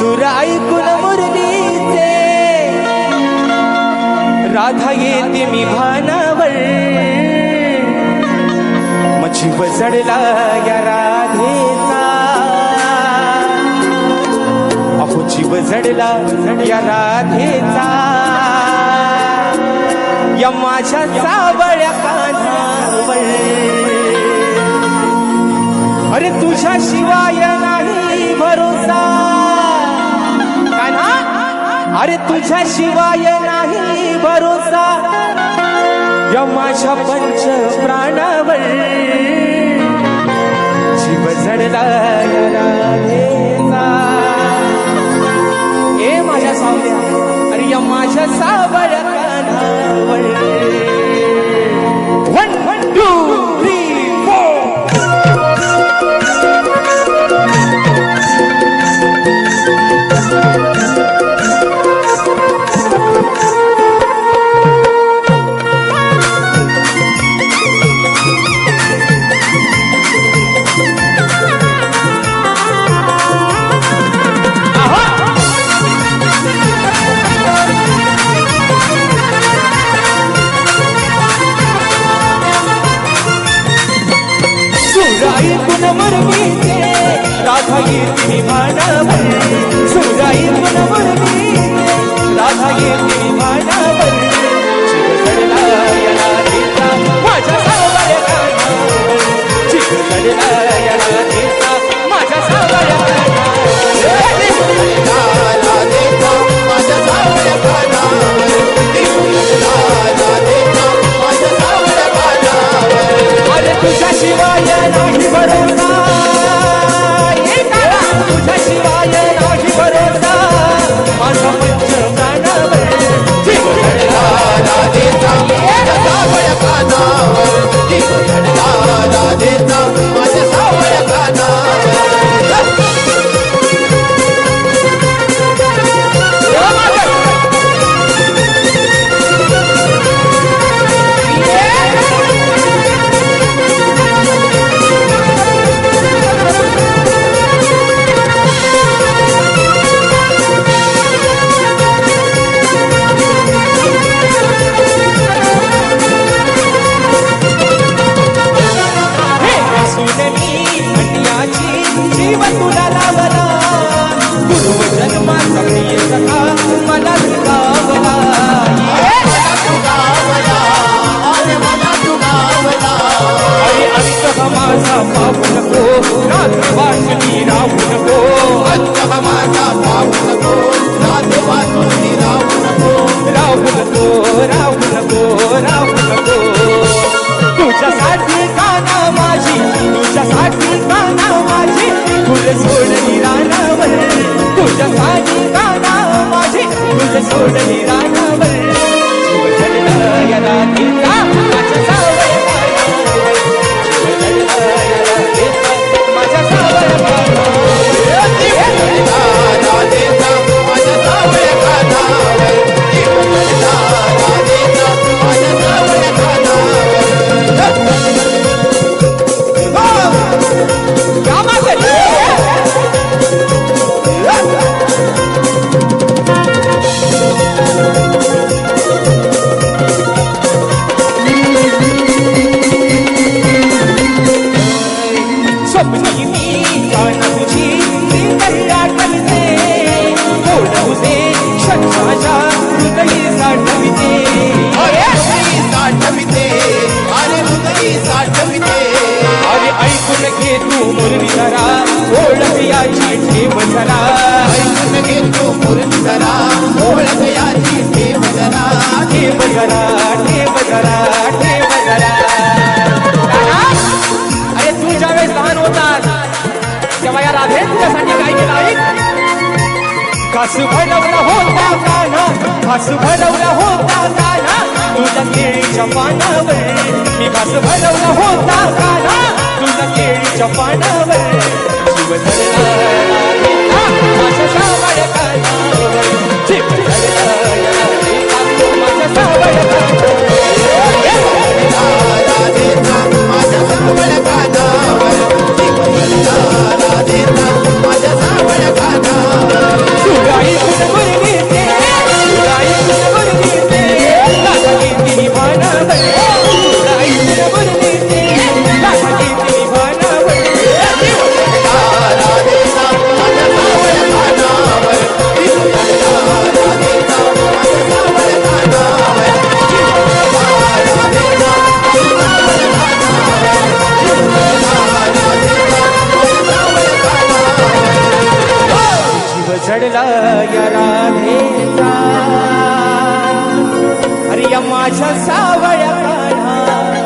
सुर ऐकून मुरलीचे. राधा येते मी भानावर. मची बसडला या राधेचा. अहो जीव जडला या राधेचा. या माझ्या सावळ्या कानावर. अरे तुझ्या शिवाय नाही भरोसा. अरे तुझ्या शिवाय नाही भरोसा. या माझ्या पंच प्राणावर शिव जडला ए माझ्या सावल्या अरे या माझ्या सावळ्या कानावर समर्पिते पुन मरमीचे राधा सोडली राणा माझी फुल सोडली राणा ओळख याची ठेव जरा ठेव जरा ठेव जरा ठेव जरा दादा, अरे तू ज्यावेळेस लहान होतात तेव्हा या राधे तुझ्यासाठी काय केलं ऐक घास भरवला होता काना घास भरवला होता काना तुझ्या केळीच्या पानावर मी घास भरवला होता काना तुझ्या केळीच्या पानावर. जीव चढला या राधेचा. अरे या माझ्या सावळ्या काढा.